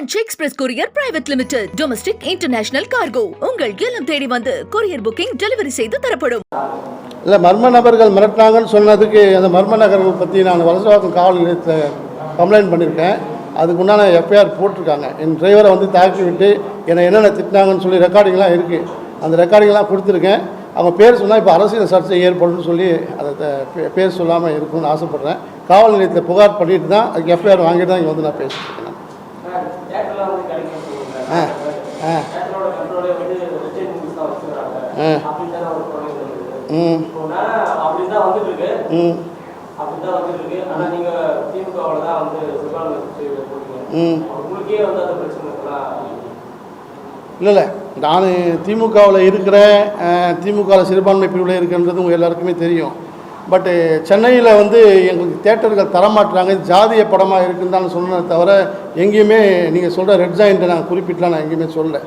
Franch express courier private limited domestic international cargo உங்கள் இல்லம் தேடி வந்து கொரியர் புக்கிங் டெலிவரி செய்து தரப்படும். இல்லை மர்ம நபர்கள் மிரட்டினாங்கன்னு சொன்னதுக்கு அந்த மர்ம நகர்கள் பற்றி நான் வலசவாக்கம் காவல் நிலையத்தில் கம்ப்ளைண்ட் பண்ணியிருக்கேன் அதுக்கு உண்டான எஃப்ஐஆர் போட்டிருக்காங்க. என் டிரைவரை வந்து தாக்கி விட்டு என்னை என்னென்ன திட்டினாங்கன்னு சொல்லி ரெக்கார்டிங்லாம் இருக்குது அந்த ரெக்கார்டிங்லாம் கொடுத்துருக்கேன். அவங்க பேர் சொன்னால் இப்போ அரசியல் சர்ச்சை ஏற்படும்னு சொல்லி அதை பேர் சொல்லாமல் இருக்கணும்னு ஆசைப்பட்றேன். காவல் நிலையத்தில் புகார் பண்ணிட்டு தான் அதுக்கு எஃப்ஐஆர் வாங்கிட்டு தான் இங்கே வந்து நான் பேசுகிறேன் இருக்கேன் தேட்டர்லாம் வந்து கிடைக்கும் சொல்லுங்க ஆ ஆ தேட்டரோட கண்ட்ரோலே வந்து ரிஜெக்ட் மூவிஸ் தான் வச்சுக்கிறாங்க ஆ. அப்படின்னு தானே ஒரு ஆ ஆ. ம். ம். ம். இல்லை இல்லை. நான் திமுகவில் இருக்கிற திமுகவில் சிறுபான்மை பிரிவில் இருக்கின்றது உங்கள் எல்லாருக்குமே தெரியும். பட்டு சென்னையில் வந்து எங்களுக்கு தேட்டர்கள் தரமாட்டுறாங்க ஜாதிய படமாக இருக்குன்னு தான் சொன்னதை தவிர எங்கேயுமே நீங்கள் சொல்கிற ரெட் ஜாயிண்ட்டை நான் குறிப்பிட்டலாம் நான் எங்கேயுமே சொல்லலை.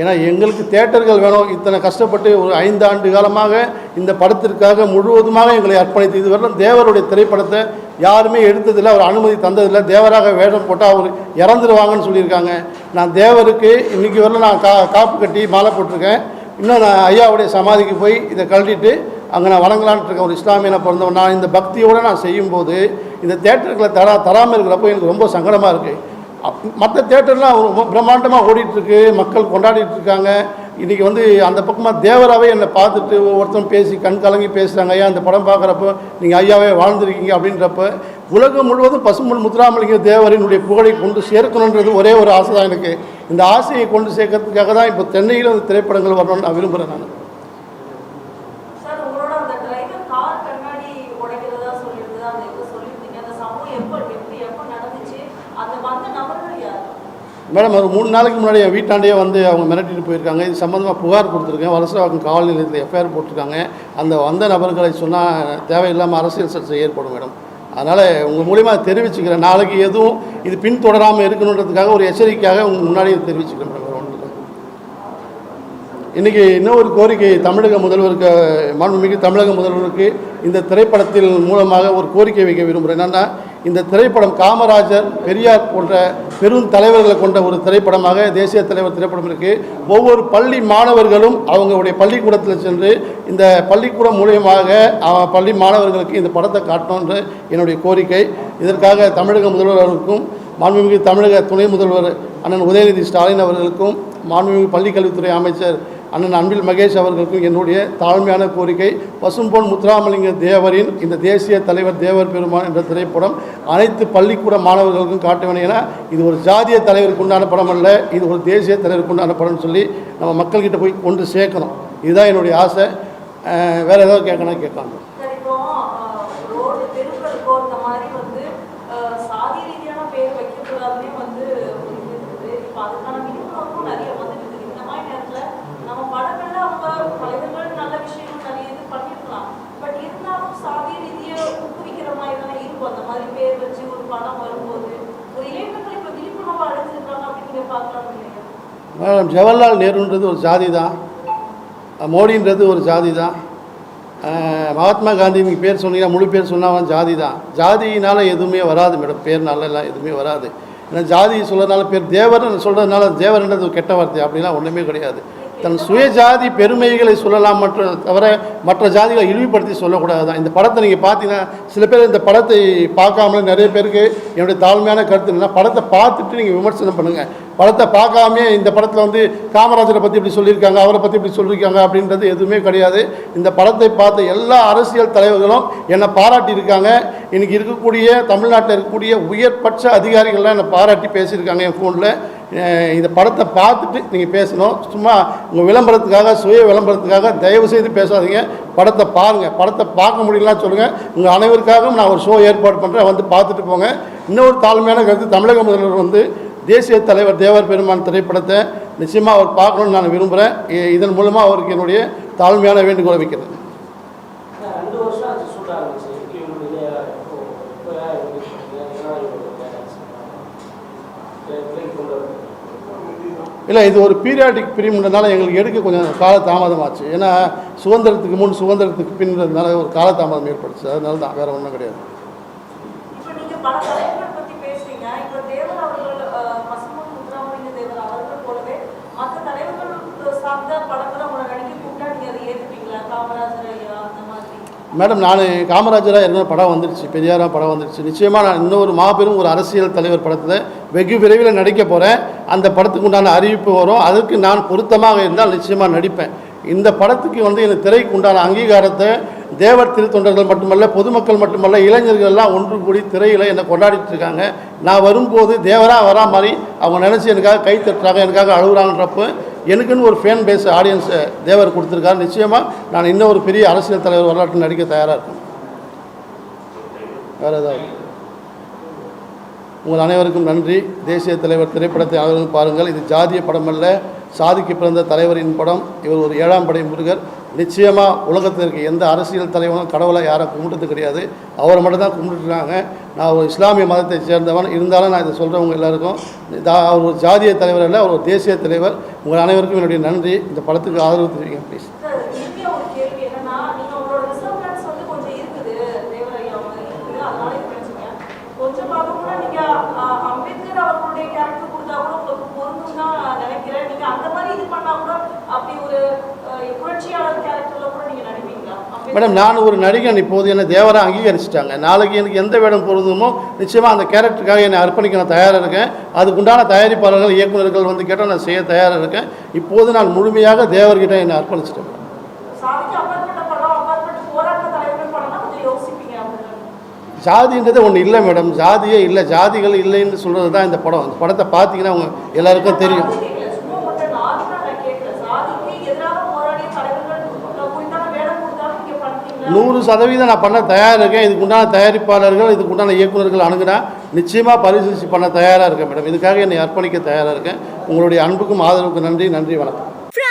ஏன்னா எங்களுக்கு தேட்டர்கள் வேணும். இத்தனை கஷ்டப்பட்டு ஒரு ஐந்து ஆண்டு காலமாக இந்த படத்திற்காக முழுவதுமாக எங்களை அர்ப்பணித்து இதுவரையிலும் தேவருடைய திரைப்படத்தை யாருமே எடுத்ததில்லை அவர் அனுமதி தந்ததில்லை. தேவராக வேடம் போட்டால் அவர் இறந்துருவாங்கன்னு சொல்லியிருக்காங்க. நான் தேவருக்கு இன்றைக்கி வரல நான் கா காப்பு கட்டி மாலை போட்டிருக்கேன். இன்னும் நான் ஐயாவுடைய சமாதிக்கு போய் இதை கழட்டிட்டு அங்கே நான் வணங்கலான்ட்டு இருக்கேன். ஒரு இஸ்லாமியனை பிறந்தவன். நான் இந்த பக்தியோடு நான் செய்யும்போது இந்த தேட்டர்களை தரா தராமல் இருக்கிறப்போ எனக்கு ரொம்ப சங்கடமாக இருக்குது அப் மற்ற தேட்டர்லாம் ரொம்ப பிரம்மாண்டமாக ஓடிட்டுருக்கு. மக்கள் கொண்டாடிட்டு இருக்காங்க இன்றைக்கி வந்து அந்த பக்கமாக தேவராகவே என்னை பார்த்துட்டு ஒருத்தன் பேசி கண் கலங்கி பேசுகிறாங்க ஐயா அந்த படம் பார்க்குறப்போ நீங்கள் ஐயாவே வாழ்ந்துருக்கீங்க. அப்படின்றப்ப உலகம் முழுவதும் பசும்பொன் முத்துராமலிங்க தேவரினுடைய புகழை கொண்டு சேர்க்கணுன்றது ஒரே ஒரு ஆசை தான் எனக்கு. இந்த ஆசையை கொண்டு சேர்க்கறதுக்காக தான் இப்போ சென்னையில் அந்த திரைப்படங்கள் வரணும்னு நான் விரும்புகிறேன் நான். மேடம் ஒரு மூணு நாளைக்கு முன்னாடி என் வீட்டாண்டே வந்து அவங்க மிரட்டிட்டு போயிருக்காங்க. இது சம்மந்தமாக புகார் கொடுத்துருக்கேன். அவங்க காவல் நிலையத்தில் எஃப்ஐஆர் போட்டிருக்காங்க. அந்த வந்த நபர்களை சொன்னால் தேவையில்லாமல் அரசியல் சர்ச்சை ஏற்படும் மேடம். அதனால் உங்கள் மூலிமா தெரிவிச்சுக்கிறேன். நாளைக்கு எதுவும் இது பின்தொடராமல் இருக்கணுன்றதுக்காக ஒரு எச்சரிக்கையாக உங்கள் முன்னாடியே தெரிவிச்சுக்கிறேன் மேடம். இல்லை. இன்றைக்கி இன்னொரு கோரிக்கை தமிழக முதல்வருக்கு மாண்புமிகு தமிழக முதல்வருக்கு இந்த திரைப்படத்தில் மூலமாக ஒரு கோரிக்கை வைக்க விரும்புகிறேன் என்னென்னா இந்த திரைப்படம் காமராஜர் பெரியார் போன்ற பெரும் தலைவர்களை கொண்ட ஒரு திரைப்படமாக தேசிய தலைவர் திரைப்படம் இருக்குது ஒவ்வொரு பள்ளி மாணவர்களும் அவங்களுடைய பள்ளிக்கூடத்தில் சென்று இந்த பள்ளிக்கூடம் மூலியமாக பள்ளி மாணவர்களுக்கு இந்த படத்தை காட்டணுன்ற என்னுடைய கோரிக்கை. இதற்காக தமிழக முதல்வர் அவர்களுக்கும் மாண்புமிகு தமிழக துணை முதல்வர் அண்ணன் உதயநிதி ஸ்டாலின் அவர்களுக்கும் மாண்புமிகு பள்ளிக்கல்வித்துறை அமைச்சர் அண்ணன் அன்பில் மகேஷ் அவர்களுக்கும் என்னுடைய தாழ்மையான கோரிக்கை பசும்பொன் முத்துராமலிங்க தேவரின் இந்த தேசிய தலைவர் தேவர் பெருமான் என்ற திரைப்படம் அனைத்து பள்ளிக்கூட மாணவர்களுக்கும் காட்ட வேண்டும் என இது ஒரு ஜாதிய தலைவருக்கு உண்டான படம் அல்ல இது ஒரு தேசிய தலைவருக்கு உண்டான படம்னு சொல்லி நம்ம மக்கள்கிட்ட போய் கொண்டு சேர்க்கணும். இதுதான் என்னுடைய ஆசை. வேறு ஏதாவது கேட்கணும் கேட்கலாம். வந்து சாதி ரீதியான பேர் வைக்கக்கூடாதுன்னே வந்து அதுக்கான விழிப்புணர்வும் நிறைய வந்துட்டு இருக்குது இந்த மாதிரி நேரத்தில் நம்ம படங்கள்ல அவங்க தலைவர்கள் நல்ல விஷயங்கள் நிறைய இது பண்ணிருக்கலாம் பட் இருந்தாலும் சாதி ரீதியை ஊக்குவிக்கிற மாதிரி தானே இருக்கும் அந்த மாதிரி பேர் வச்சு ஒரு படம் வரும்போது ஒரு இளைஞர்களை இப்போ விழிப்புணர்வாக அழைச்சிருக்காங்க அப்படின்னு பார்க்கலாம் இல்லையா? மேடம் ஜவஹர்லால் நேருன்றது ஒரு ஜாதி தான் மோடின்றது ஒரு ஜாதி தான் மகாத்மா காந்தி நீங்கள் பேர் சொன்னீங்கன்னா முழு பேர் சொன்னாலும் ஜாதி தான் ஜாதியினால் எதுவுமே வராது மேடம். பேர்னால எல்லாம் எதுவுமே வராது. ஏன்னா ஜாதி சொல்கிறதுனால பேர் தேவர்னு சொல்கிறதுனால தேவர்ன்றது கெட்ட வார்த்தை அப்படிலாம் ஒன்றுமே கிடையாது. தன் சுயஜாதி பெருமைகளை சொல்லலாம் மற்ற தவிர மற்ற ஜாதிகளை இழிவுபடுத்தி சொல்லக்கூடாது தான் இந்த படத்தை நீங்கள் பார்த்தீங்கன்னா சில பேர் இந்த படத்தை பார்க்காமலே நிறைய பேருக்கு என்னுடைய தாழ்மையான கருத்து என்னென்னா படத்தை பார்த்துட்டு நீங்கள் விமர்சனம் பண்ணுங்கள் படத்தை பார்க்காம இந்த படத்தில் வந்து காமராஜரை பற்றி இப்படி சொல்லியிருக்காங்க அவரை பற்றி இப்படி சொல்லியிருக்காங்க அப்படின்றது எதுவுமே கிடையாது. இந்த படத்தை பார்த்த எல்லா அரசியல் தலைவர்களும் என்னை பாராட்டியிருக்காங்க. இன்றைக்கி இருக்கக்கூடிய தமிழ்நாட்டில் இருக்கக்கூடிய உயர்பட்ச அதிகாரிகள்லாம் என்னை பாராட்டி பேசியிருக்காங்க என் ஃபோனில் இந்த படத்தை பார்த்துட்டு நீங்கள் பேசணும். சும்மா உங்கள் விளம்பரத்துக்காக சுய விளம்பரத்துக்காக தயவு செய்து பேசாதீங்க. படத்தை பாருங்கள் படத்தை பார்க்க முடியலன்னா சொல்லுங்கள் உங்கள் அனைவருக்காகவும் நான் ஒரு ஷோ ஏற்பாடு பண்ணுறேன் வந்து பார்த்துட்டு போங்க. இன்னொரு தாழ்மையான கருத்து தமிழக முதல்வர் வந்து தேசிய தலைவர் தேவர் பெருமான் திரைப்படத்தை நிச்சயமாக அவர் பார்க்கணும்னு நான் விரும்புகிறேன் இதன் மூலமாக அவருக்கு என்னுடைய தாழ்மையான வேண்டுகோளை வைக்கிறது இல்லை இது ஒரு பீரியாடிக் பீரியட்னால எங்களுக்கு எடுக்க கொஞ்சம் கால தாமதமாச்சு ஏன்னா சுதந்திரத்துக்கு முன் சுதந்திரத்துக்கு பின்றதுனால ஒரு கால தாமதம் ஏற்படுச்சு. அதனால தான் வேறு ஒன்றும் கிடையாது. மேடம் நான் காமராஜராக என்ன படம் வந்துருச்சு. பெரியாராக படம் வந்துருச்சு. நிச்சயமாக நான் இன்னொரு மாபெரும் ஒரு அரசியல் தலைவர் படத்தில் வெகு விரைவில் நடிக்க போகிறேன் அந்த படத்துக்கு உண்டான அறிவிப்பு வரும். அதுக்கு நான் பொருத்தமாக இருந்தால் நிச்சயமாக நடிப்பேன். இந்த படத்துக்கு வந்து இந்த திரைக்கு உண்டான அங்கீகாரத்தை தேவர் திருத்தொண்டர்கள் மட்டுமல்ல பொதுமக்கள் மட்டுமல்ல இளைஞர்கள் எல்லாம் ஒன்று கூடி திரையில் என்னை கொண்டாடிட்டு இருக்காங்க. நான் வரும்போது தேவராக வரா மாதிரி அவங்க நினச்சி எனக்காக கை தட்டுறாங்க எனக்காக அழுகுறாங்கன்றப்போ எனக்குன்னு ஒரு ஃபேன் பேஸ் ஆடியன்ஸை தேவர் கொடுத்துருக்காரு. நிச்சயமாக நான் இன்னும் ஒரு பெரிய அரசியல் தலைவர் வரலாற்று நடிக்க தயாராக இருக்கேன் வேறு ஏதாவது? உங்கள் அனைவருக்கும் நன்றி. தேசிய தலைவர் திரைப்படத்தை அனைவரும் பாருங்கள். இது ஜாதிய படம் அல்ல சாதிக்கு பிறந்த தலைவரின் படம். இவர் ஒரு ஏழாம் படை முருகர். நிச்சயமாக உலகத்தில் இருக்க எந்த அரசியல் தலைவரும் கடவுளை யாரும் கும்பிட்டது கிடையாது. அவரை மட்டும் தான் கும்பிட்டுருக்காங்க. நான் ஒரு இஸ்லாமிய மதத்தை சேர்ந்தவன். இருந்தாலும் நான் இதை சொல்கிறவங்க எல்லாருக்கும் அவர் ஒரு ஜாதிய தலைவர் அல்ல அவர் ஒரு தேசிய தலைவர். உங்கள் அனைவருக்கும் என்னுடைய நன்றி. இந்த படத்துக்கு ஆதரவு தெரிவிங்க ப்ளீஸ் கொஞ்சமாக அம்பேத்கர் அவர்களுடைய கேரக்டர் கொடுத்தா கூட உங்களுக்கு பொருந்தும் தான் நினைக்கிறேன். நீங்க அந்த மாதிரி இது பண்ணா கூட அப்படி ஒரு புரட்சியாளர் கேரக்டர்ல கூட நீங்க நடிப்பீங்களா? மேடம் நான் ஒரு நடிகன் இப்போது என்னை தேவரா அங்கீகரிச்சிட்டாங்க. நாளைக்கு எனக்கு எந்த வேடம் பொருந்துமோ நிச்சயமாக அந்த கேரக்டருக்காக என்னை அர்ப்பணிக்க நான் தயாராக இருக்கேன். அதுக்குண்டான தயாரிப்பாளர்கள் இயக்குநர்கள் வந்து கேட்டால் நான் செய்ய தயாராக இருக்கேன். இப்போது நான் முழுமையாக தேவர்கிட்ட என்னை அர்ப்பணிச்சிட்டேன் சாதிக்கு அப்பாற்பட்ட படம் அப்பாற்பட்ட போராட்ட தலைவர்கள் படம்னா கொஞ்சம் யோசிப்பீங்க அப்படின்னு ஜாதின்றது ஒன்று இல்லை மேடம். ஜாதியே இல்லை. ஜாதிகள் இல்லைன்னு சொல்கிறது தான் இந்த படம். இந்த படத்தை பார்த்தீங்கன்னா அவங்க எல்லாருக்கும் தெரியும். நூறு சதவீதம் நான் பண்ண தயாராக இருக்கேன் இதுக்குண்டான தயாரிப்பாளர்கள் இதுக்குண்டான இயக்குநர்கள் அணுகுனா நிச்சயமாக பரிசீலித்து பண்ண தயாராக இருக்கேன் மேடம். இதுக்காக என்னை அர்ப்பணிக்க தயாராக இருக்கேன். உங்களுடைய அன்புக்கும் ஆதரவுக்கும் நன்றி. நன்றி வணக்கம்.